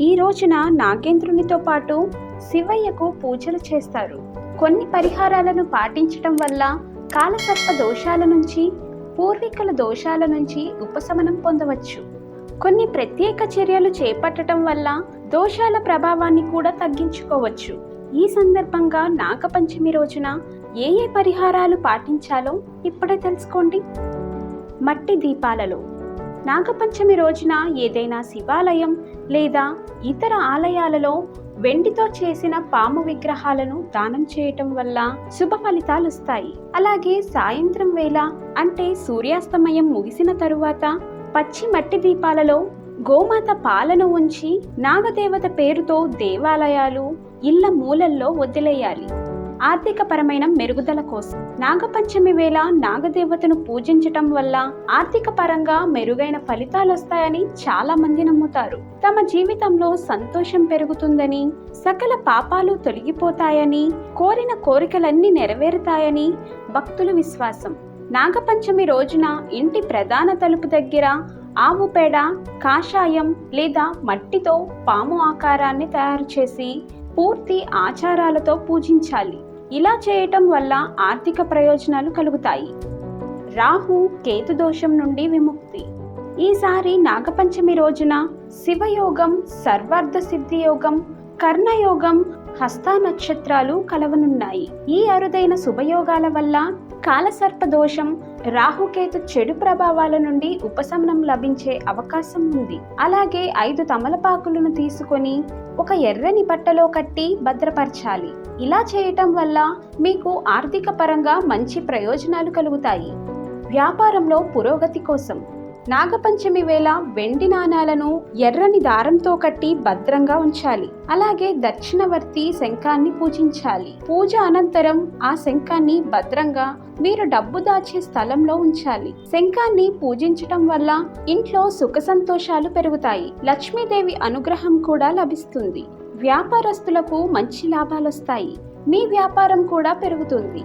ఈ రోజున నాగేంద్రునితో పాటు శివయ్యకు పూజలు చేస్తారు. కొన్ని పరిహారాలను పాటించటం వల్ల కాలసర్ప దోషాల నుంచి పూర్వీకుల దోషాల నుంచి ఉపశమనం పొందవచ్చు. కొన్ని ప్రత్యేక చర్యలు చేపట్టడం వల్ల దోషాల ప్రభావాన్ని కూడా తగ్గించుకోవచ్చు. ఈ సందర్భంగా నాగపంచమి రోజున ఏ ఏ పరిహారాలు పాటించాలో ఇప్పుడే తెలుసుకోండి. మట్టి దీపాలలో నాగపంచమి రోజున ఏదైనా శివాలయం లేదా ఇతర ఆలయాలలో వెండితో చేసిన పాము విగ్రహాలను దానం చేయటం వల్ల శుభ ఫలితాలు వస్తాయి. అలాగే సాయంత్రం వేళ అంటే సూర్యాస్తమయం ముగిసిన తరువాత పచ్చి మట్టి దీపాలలో గోమాత పాలను ఉంచి నాగదేవత పేరుతో దేవాలయాలు ఇళ్ళ మూలల్లో వదిలేయాలి. ఆర్థిక పరమైన మెరుగుదల కోసం. నాగపంచమి వేళ నాగదేవతను పూజించటం వల్ల ఆర్థిక పరంగా మెరుగైన ఫలితాలు వస్తాయని చాలా మంది నమ్ముతారు. తమ జీవితంలో సంతోషం పెరుగుతుందని సకల పాపాలు తొలగిపోతాయని కోరిన కోరికలన్నీ నెరవేరుతాయని భక్తుల విశ్వాసం. నాగపంచమి రోజున ఇంటి ప్రధాన తలుపు దగ్గర ఆవు పేడ కాషాయం లేదా మట్టితో పాము ఆకారాన్ని తయారు చేసి పూర్తి ఆచారాలతో పూజించాలి. ఇలా చేయటం వల్ల ఆర్థిక ప్రయోజనాలు కలుగుతాయి. రాహు కేతు దోషం నుండి విముక్తి. ఈసారి నాగపంచమి రోజున శివయోగం సర్వార్థ సిద్ధి యోగం కర్ణయోగం హస్త నక్షత్రాలు కలవనున్నాయి. ఈ అరుదైన శుభయోగాల వల్ల కాలసర్ప దోషం రాహుకేతు చెడు ప్రభావాల నుండి ఉపశమనం లభించే అవకాశం ఉంది. అలాగే ఐదు తమలపాకులను తీసుకొని ఒక ఎర్రని బట్టలో కట్టి భద్రపరచాలి. ఇలా చేయటం వల్ల మీకు ఆర్థిక పరంగా మంచి ప్రయోజనాలు కలుగుతాయి. వ్యాపారంలో పురోగతి కోసం నాగపంచమి వేళ వెండి నాణాలను ఎర్రని దారంతో కట్టి భద్రంగా ఉంచాలి. అలాగే దక్షిణవర్తి శంఖాన్ని పూజించాలి. పూజ అనంతరం ఆ శంఖాన్ని భద్రంగా మీరు డబ్బు దాచే స్థలంలో ఉంచాలి. శంఖాన్ని పూజించటం వల్ల ఇంట్లో సుఖ సంతోషాలు పెరుగుతాయి. లక్ష్మీదేవి అనుగ్రహం కూడా లభిస్తుంది. వ్యాపారస్తులకు మంచి లాభాలు వస్తాయి మీ వ్యాపారం కూడా పెరుగుతుంది.